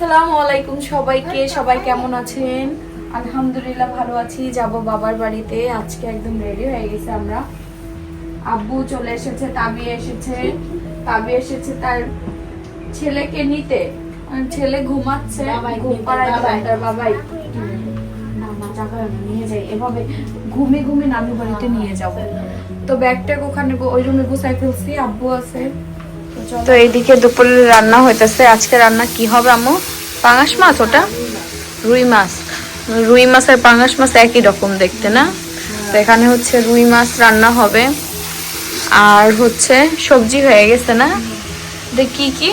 আসসালামু আলাইকুম সবাইকে সবাই কেমন আছেন? আলহামদুলিল্লাহ ভালো আছি যাব বাবার বাড়িতে। আজকে একদম রেডি হয়ে গেছে আমরা। আব্বু চলে এসেছে তাবি এসেছে। তাবি এসেছে তার ছেলেকে নিতে। ছেলে ঘুমাচ্ছে ঘুম পাড়ায় তার বাবাই। নিয়ে যাই। এভাবে ঘুমিয়ে ঘুমিয়ে নামি বাড়িতে নিয়ে যাব। তো ব্যাগটাকে ওখানে ওই রুমে গুছাই ফেলছি আব্বু আছে। তো। এইদিকে দুপুরে রান্না হইতেছে। আজকে রান্না কি হবে, আম্মু? পাঙাশ মাছ ওটা? রুই মাছ। রুই মাছ আর পাঙাশ মাছ একই রকম দেখতে, না? তো এখানে হচ্ছে রুই মাছ রান্না হবে। আর হচ্ছে সবজি হয়ে গেছে, না? কি কি?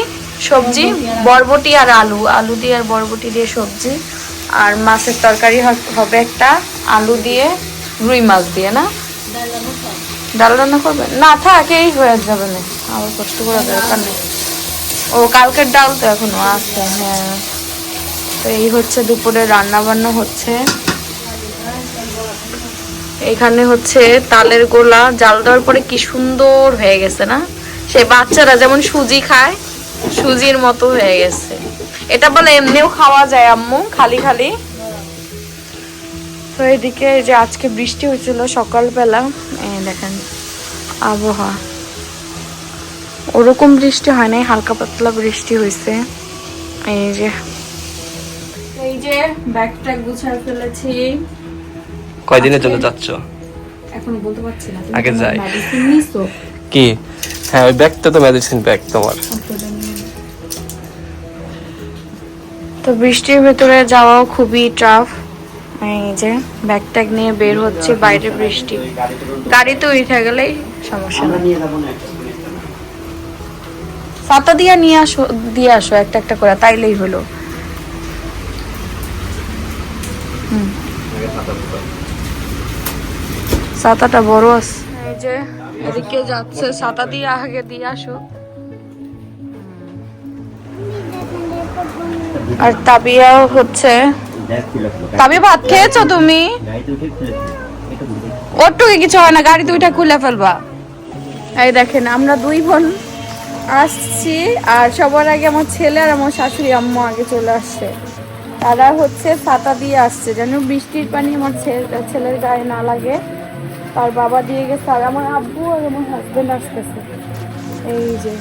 সবজি? বরবটি আর আলু। আলু দিয়ে আর বরবটি দিয়ে সবজি। আর মাছের তরকারি হবে একটা। আলু দিয়ে রুই মাছ দিয়ে, না? ডাল রান্না করবে? না, থাক, এই হয়ে যাবে না। আবার কষ্ট করা দরকার নেই। ও কালকের ডাল তো এখনও আছে হ্যাঁ। তো এই হচ্ছে দুপুরে রান্না বান্না হচ্ছে। এখানে হচ্ছে তালের গোলা। জাল দেওয়ার পরে কি সুন্দর হয়ে গেছে না? সেই বাচ্চারা যেমন সুজি খায়, সুজির মতো হয়ে গেছে। এটা বলে এমনিও খাওয়া যায়, আম্মু, খালি খালি। তো এদিকে যে আজকে বৃষ্টি হয়েছিল সকালবেলা দেখেন আবহাওয়া। ওরকম বৃষ্টি হয় নাই হালকা পাতলা বৃষ্টি হয়েছে। এই যে এই যে ব্যাগটা গুছায় ফেলেছি। কয়দিনের জন্য যাচ্ছ? এখন বলতে পারছি না আগে যাই। কি? হ্যাঁ ওই ব্যাগটা তো মেডিসিন ব্যাগ তোমার। তো বৃষ্টির ভেতরে যাওয়াও খুবই টাফ এই যে ব্যাগ ট্যাগ নিয়ে বের হচ্ছে বাইরে বৃষ্টি। গাড়িতে উঠে গেলেই সমস্যা। নেই ছাতা দিয়ে নিয়ে আসো, দিয়ে আসো একটা একটা করে, তাইলেই হলো। ছাতাটা বড় আছে এই যে এদিকে যাচ্ছে, ছাতা দিয়ে আগে দিয়ে আসো। আর তাবিয়াও হচ্ছে। তাবিয়া ভাত খেয়েছো তুমি? ওটুকু কিছু হয় না গাড়ি দুইটা খুলে ফেলবা। এই দেখেন আমরা দুই বোন আসছি আর সবার আগে আমার ছেলে আর আমার শাশুড়ি আম্মু আগে চলে আসছে। তারা হচ্ছে ছাতা দিয়ে আসছে যেন বৃষ্টির পানি আমার ছেলের গায়ে না লাগে। তার বাবা দিয়ে গেছে আর আমার আব্বু আর আমার হাজবেন্ড আসতেছে। এই যে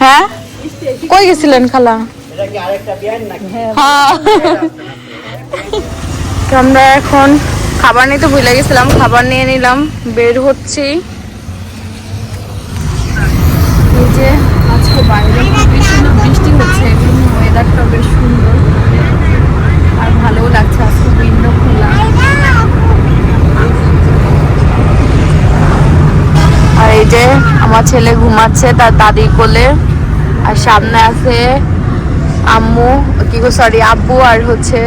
হ্যাঁ? কই গেছিলেন খালা? হ্যাঁ। আমরা এখন খাবার নিয়ে তো ভুলে গেছিলাম খাবার নিয়ে নিলাম বের হচ্ছি। এই যে আজকে বাইরে বৃষ্টি হচ্ছে এখন ওয়েদারটা বেশ সুন্দর। আর ভালোও লাগছে আজকে উইন্ডো খোলা। আর এই যে আমার ছেলে ঘুমাচ্ছে তার দাদি কোলে আর সামনে আছে আম্মু কি গো সরি আব্বু আর হচ্ছে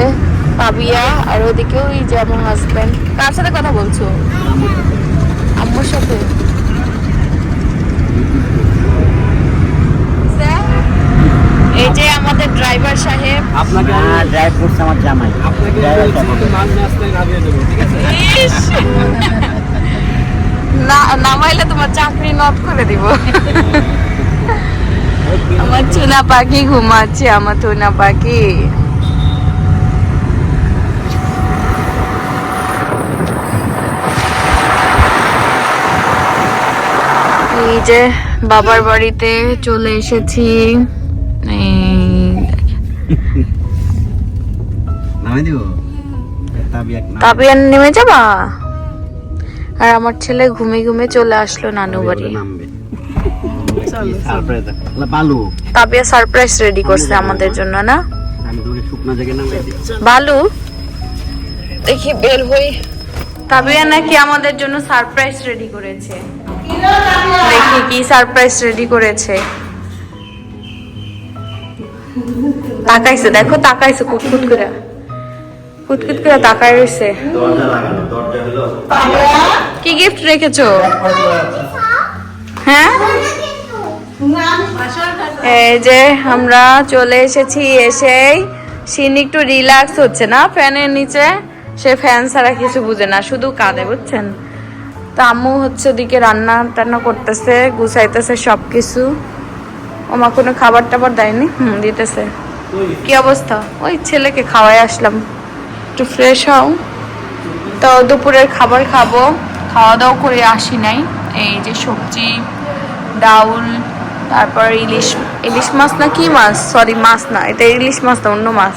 পাবিয়া আর ওদিকে ওই যে আমার হাজবেন্ড কার সাথে কথা বলছো? আম্মুর সাথে। এই যে আমাদের ড্রাইভার সাহেব। আপনাকে ড্রাইভ করছে আমার জামাই। আপনাকে মাছ নাস্তায় নামিয়ে ঠিক আছে? না নামাইলে তোমার চাকরি নট করে দিব। আমার চুনা পাখি ঘুমাচ্ছে আমার চুনা পাখি। এই যে বাবার বাড়িতে চলে এসেছি। তাবিয়ান নেমে। যাবা? আর আমার ছেলে ঘুমে ঘুমে চলে আসলো নানু বাড়ি। নামবে। বালু। তাবিয়া সারপ্রাইজ রেডি করছে আমাদের জন্য না? বালু? দেখি বের হই। তাবিয়া নাকি আমাদের জন্য সারপ্রাইজ রেডি করেছে। দেখি কি সারপ্রাইজ রেডি করেছে। তাকাইছে দেখো তাকাইছে কুটকুট করে। কুটকুট করে তাকাই রয়েছে। কি গিফট রেখেছো? হ্যাঁ? এই যে আমরা চলে এসেছি এসেই। সিন একটু রিল্যাক্স হচ্ছে না ফ্যানের নিচে? সে ফ্যান ছাড়া কিছু বুঝে না, শুধু কাঁদে, বুঝছেন? তো আম্মু হচ্ছে ওদিকে রান্না টান্না করতেছে, গুছাইতেছে সব কিছু ওমা কোনো খাবার টাবার দেয়নি? হুম, দিতেছে। কি অবস্থা? ওই ছেলেকে খাওয়াই আসলাম। একটু ফ্রেশ হও। তো দুপুরের খাবার খাব খাওয়া দাওয়া করে আসি নাই। এই যে সবজি, ডাউল তারপর ইলিশ ইলিশ মাছ না কি মাছ? সরি মাছ না এটা ইলিশ মাছ না অন্য মাছ।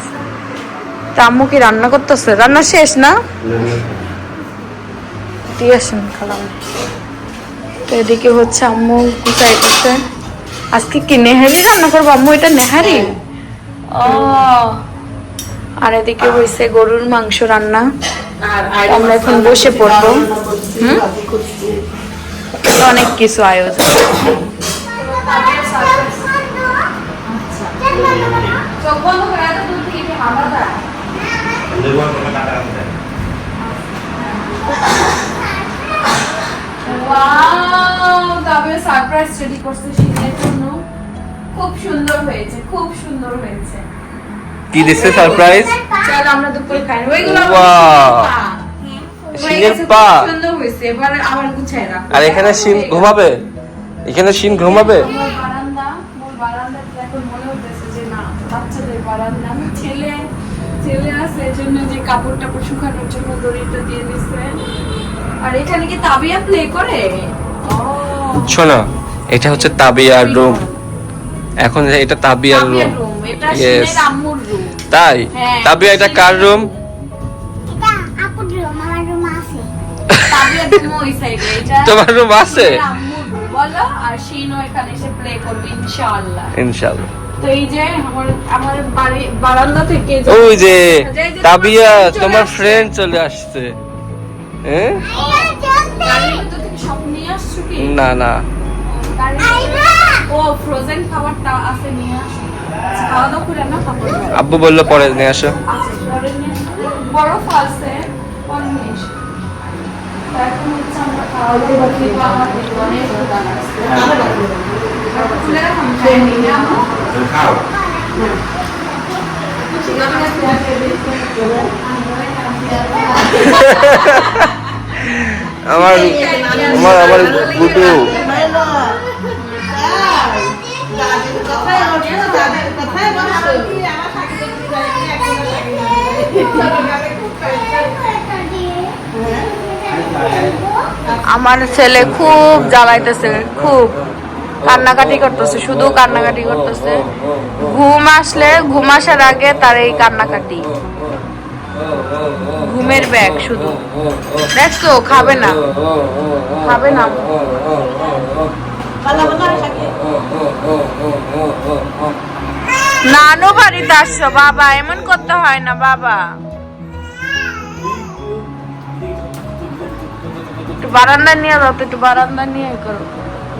তা আম্মু কি রান্না করতেছে? রান্না শেষ না? দিয়ে আসেন খালাম। তো এদিকে হচ্ছে আম্মু গুছাইতেছে আজকে কি নেহারি রান্না করব? আম্মু এটা নেহারি? ও। আর এদিকে হয়েছে গরুর মাংস রান্না। আমরা এখন বসে পড়ব। হুম? অনেক কিছু আয়োজন। চোখ বন্ধ করে এত দূর থেকে কি তবে সারপ্রাইজ রেডি করছে শীতের জন্য খুব সুন্দর হয়েছে খুব সুন্দর হয়েছে। কি দিচ্ছে সারপ্রাইজ চল আমরা দুপুরে খাই ওইগুলো শিনের পা সুন্দর হয়েছে এবার আবার গুছাই রাখো আর এখানে শিন ঘুমাবে? এখানে শিন ঘুমাবে আমার বারান্দা মোর বারান্দাতে এখন মনে হতেছে যে না বাচ্চাদের বারান্দা আমার ছেলে ছেলে আছে এজন্য যে কাপড় টাপড় শুকানোর জন্য দড়িটা দিয়ে দিছে। আর এখানে কি তাবিয়া প্লে করে? শোনো এটা হচ্ছে তাবিয়ার রুম এখন এটা তাবিয়ার রুম তাই? হ্যাঁ। তাবিয়া এটা কার রুম তোমার রুম আছে? শিনের আম্মুর room, বলো। আর শিনও এখানে এসে প্লে করবে ইনশাআল্লাহ। ইনশাআল্লাহ। তো এই যে আমার আমার বাড়ি বারান্দা থেকে ওই যে তাবিয়া তোমার। ফ্রেন্ড চলে আসছে হ্যাঁ? না না ও ফ্রোজেন খাবারটা আছে নিয়ে আসো আচ্ছা। আব্বু বলল পরে নিয়ে আসো আচ্ছা, পরে নিয়ে আসো। বরফ আছে পরে নিয়ে এসো। তো এখন হচ্ছে আমরা খাওয়া দাওয়া আমার? আমার আমার গুডু আমার ছেলে খুব জ্বালাইতেছে খুব কান্নাকাটি করতেছে, শুধু কান্নাকাটি করতেছে। ঘুম আসলে, ঘুম আসার আগে তার এই কান্নাকাটি। ঘুমের ব্যাগ শুধু। দেখছ খাবে না। খাবে না। নানু বাড়িতে আসছো, বাবা, এমন করতে হয় না, বাবা। একটু বারান্দা নিয়ে যাও, একটু বারান্দা নিয়ে করো।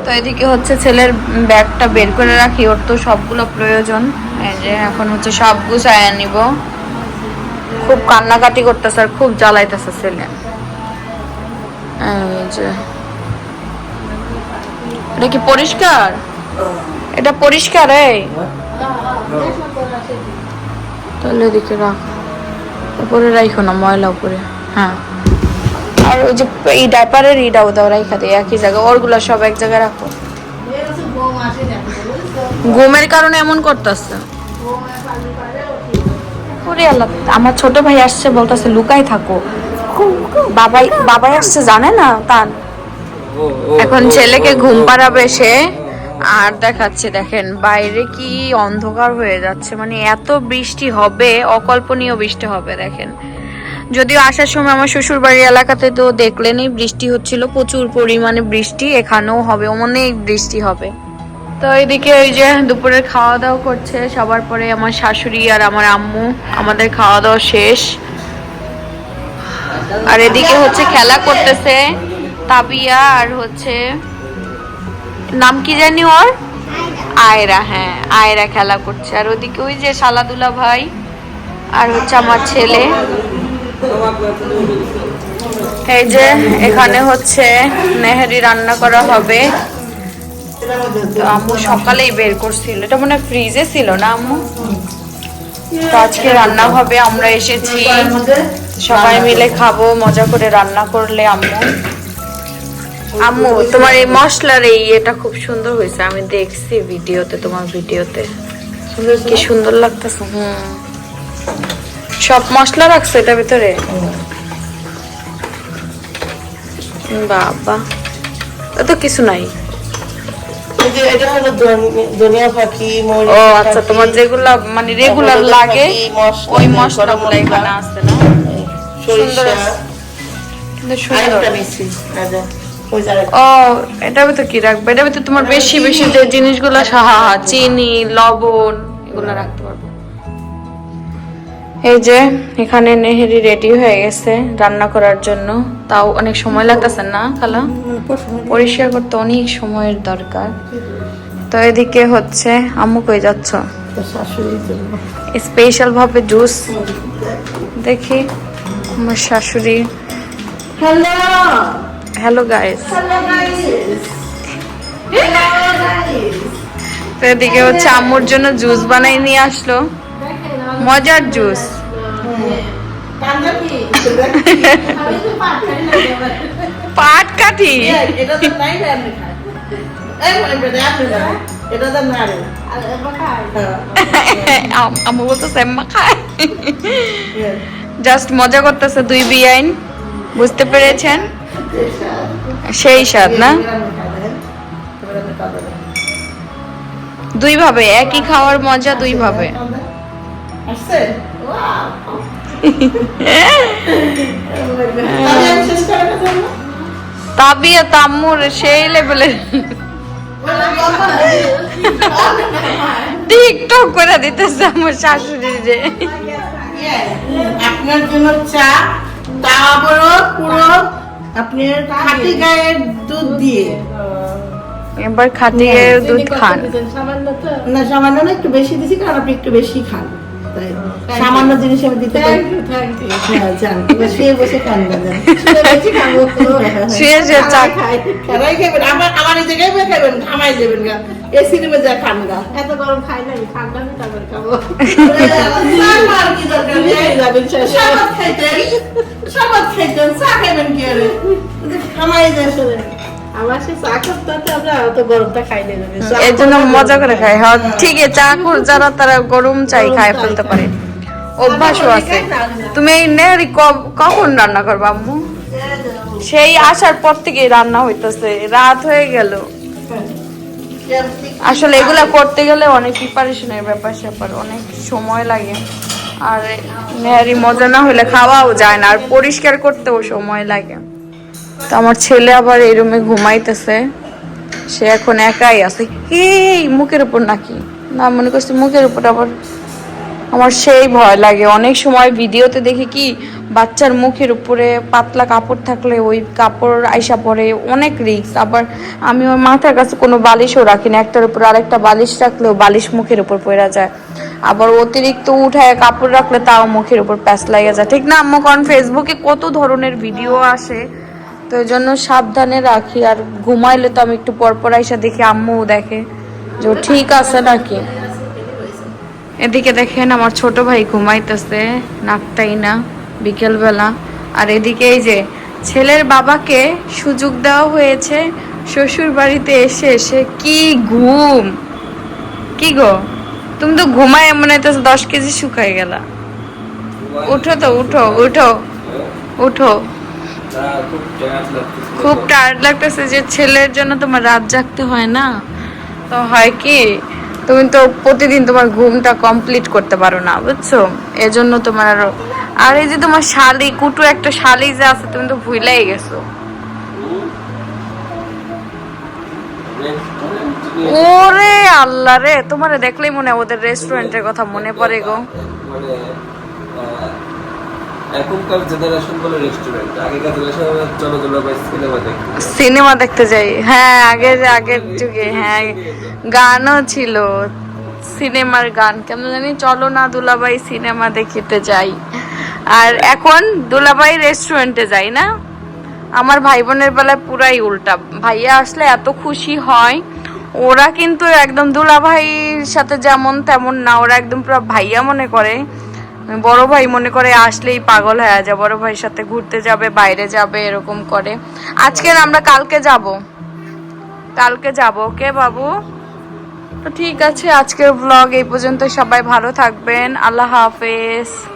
তো এদিকে হচ্ছে ছেলের ব্যাগটা বের করে রাখি, ওর তো সবগুলো প্রয়োজন। যে এখন হচ্ছে সব গুছায় নিব। খুব কান্নাকাটি করতেছে আর খুব জ্বালাইতেছে ছেলে। এটা কি পরিষ্কার? এটা পরিষ্কার, এই। তাহলে এদিকে রাখ। উপরে রাখো না, ময়লা উপরে। হ্যাঁ। আর ওই যে এই ডাইপারের দাও একই জায়গায় ওরগুলো সব এক জায়গায় রাখো। ঘুমের কারণে এমন করতেছে। আমার ছোট ভাই আসছে, বলতেছে, লুকাই থাকো। বাবাই বাবাই আসছে, জানে না তার? এখন ছেলেকে ঘুম পাড়াবে সে। আর দেখাচ্ছে, দেখেন, বাইরে কি অন্ধকার হয়ে যাচ্ছে। মানে এত বৃষ্টি হবে, অকল্পনীয় বৃষ্টি হবে, দেখেন। যদিও আসার সময় আমার শ্বশুর বাড়ির এলাকাতে তো দেখলেনই বৃষ্টি হচ্ছিল, প্রচুর পরিমাণে বৃষ্টি, এখানেও হবে, অনেক বৃষ্টি হবে। তো এদিকে ওই যে দুপুরের খাওয়া দাওয়া করছে, সবার পরে আমার শাশুড়ি আর আমার আম্মু, আমাদের খাওয়া দাওয়া শেষ। আর এদিকে হচ্ছে খেলা করতেছে তাবিয়া আর হচ্ছে, নাম কি জানি ওর? আয়রা হ্যাঁ আয়রা খেলা করছে। আর ওদিকে ওই যে সালাদুলা ভাই আর হচ্ছে আমার ছেলে। এই যে এখানে হচ্ছে নেহারি রান্না করা হবে। আম্মু সকালেই বের করছিল। এটা মনে ফ্রিজে ছিল না আম্মু? তো আজকে রান্না হবে, আমরা এসেছি। সবাই মিলে খাব, মজা করে রান্না করলে আম্মু। আম্মু, তোমার এই মশলার এই এটা খুব সুন্দর হয়েছে। আমি দেখছি ভিডিওতে, তোমার ভিডিওতে। কি সুন্দর লাগতেছে। হুম। সব মশলা রাখছো এটা ভিতরে? বাবা এত কিছু নাই। এটা হলো ধনিয়া ও আচ্ছা তোমার যেগুলা মানে রেগুলার লাগে মশলা, ওই গরম মশলাগুলো এখানে আছে না? সুন্দর। ও ভিতরে কি রাখবে? ভিতরে তোমার বেশি বেশি যে জিনিসগুলো চিনি লবণ এগুলো রাখতে পারব। এই যে এখানে নেহেরি রেডি হয়ে গেছে রান্না করার জন্য। তাও অনেক সময় লাগতেছে না খালা? পরিষ্কার করতে অনেক সময়ের দরকার। তো এদিকে হচ্ছে আম্মু কই যাচ্ছ? স্পেশাল ভাবে জুস দেখি আমার শাশুড়ি। Hello hello guys hello guys তো এদিকে হচ্ছে আম্মুর জন্য জুস বানাই নিয়ে আসলো। মজার জুস। পাট কাঠি? হ্যাঁ। আম- আম্মু বলতো সেম্মা খায়। হ্যাঁ। জাস্ট মজা করতেছে দুই বিআইন বুঝতে পেরেছেন? সেই স্বাদ না? দুই ভাবে একই খাওয়ার মজা দুই ভাবে। আসছে তাবিয়া তাম্মুর সেই লেভেলের টিকটক করে দিতেছে আমার শাশুড়ি রে আপনার জন্য চা তা পুরো আপনার খাঁটি গায়ের দুধ দিয়ে এবার খাটিয়ে দুধ খান না সামান্য না একটু বেশি দিছি কারণ আপনি একটু বেশি খান সামান্য জিনিস আমি দিতে পারি। হ্যাঁ, শুয়ে বসে খান। শুয়ে শুয়ে চা খারাই খাবেন আমার আমার এই জায়গায় খাবেন ঘামাই দেবেন গা। এসি রুমে যা খান গা। এত গরম খাই না আমি ঠান্ডা আমি তারপর খাব। নেই যাবেন। সাবাত খাইতেন চা খাইবেন কি আরে? ঘামাই যায়। আমার সে চা করতে হতে আমরা অত গরমটা খাই না এর জন্য মজা করে খাই। হ্যাঁ ঠিক আছে চা করে যারা তারা গরম চাই খায় ফেলতে পারে। অভ্যাসও আছে। তুমি এই নেহারি কখন রান্না করবা আম্মু? সেই আসার পর থেকে রান্না হইতেছে। রাত হয়ে গেল। আসলে এগুলা করতে গেলে অনেক প্রিপারেশনের ব্যাপার স্যাপার অনেক সময় লাগে। আর নেহারি মজা না হলে খাওয়াও যায় না আর পরিষ্কার করতেও সময় লাগে। তো আমার ছেলে আবার এই রুমে ঘুমাইতেছে। সে এখন একাই আছে। কি? মুখের উপর নাকি? না, মনে করছি মুখের উপর আবার আমার সেই ভয় লাগে। অনেক সময় ভিডিওতে দেখি কি, বাচ্চার মুখের উপরে পাতলা কাপড় থাকলে ওই কাপড় আইসা পরে অনেক রিস্ক আবার আমি ওর মাথার কাছে কোনো বালিশও রাখি না। একটার উপর আরেকটা বালিশ রাখলেও বালিশ মুখের উপর পড়ে যায়। আবার অতিরিক্ত উঠায় কাপড় রাখলে তাও মুখের উপর প্যাচ লাগে যায়। ঠিক না, আম্মু, কারণ ফেসবুকে কত ধরনের ভিডিও আসে। তো এই জন্য সাবধানে রাখি, আর ঘুমাইলে তো আমি একটু পরপর আইসা দেখি আম্মুও দেখে যে ঠিক আছে নাকি। এদিকে দেখেন আমার ছোট ভাই ঘুমাইতেছে নাকটাই না বিকেলবেলা। আর এদিকে এই যে ছেলের বাবাকে সুযোগ দেওয়া হয়েছে শ্বশুর বাড়িতে এসে এসে কি ঘুম। কি গো? তুমি তো ঘুমায় এমন হইতেছে দশ কেজি শুকাই গেলা। উঠো তো, উঠো উঠো উঠো। খুব টায়ার্ড লাগতেছে যে ছেলের জন্য তোমার রাত জাগতে হয় না। তো হয় কি তুমি তো প্রতিদিন তোমার ঘুমটা কমপ্লিট করতে পারো না বুঝছ? এজন্য তোমার আরও আর এই যে তোমার শালি কুটু একটা শালি যে আছে তুমি তো ভুলেই গেছো। ওরে আল্লাহ রে তোমার দেখলেই মনে হয় ওদের রেস্টুরেন্টের কথা মনে পড়ে গো। মানে এখনকার জেনারেশন বলে রেস্টুরেন্ট আগেকার জেনারেশন চলো চলো সিনেমা দেখতে সিনেমা দেখতে যাই। হ্যাঁ আগের আগের যুগে হ্যাঁ গানও ছিল। সিনেমার গান, কেমন জানি চলো না দুলাবাই সিনেমা দেখিতে যাই। আর এখন দুলাবাই রেস্টুরেন্টে যাই না? আমার ভাই বোনের বেলায় পুরাই উল্টা। ভাইয়া আসলে এত খুশি হয়, ওরা কিন্তু একদম দুলাভাইয়ের সাথে যেমন তেমন না, ওরা একদম পুরো ভাইয়া মনে করে। বড় ভাই মনে করে আসলেই পাগল হয়ে যায়, বড় ভাইয়ের সাথে ঘুরতে যাবে, বাইরে যাবে, এরকম করে। আজকে আমরা কালকে যাব। কালকে যাব, ওকে বাবু? তো ঠিক আছে, আজকের ব্লগ এই পর্যন্ত সবাই ভালো থাকবেন। আল্লাহ হাফেজ।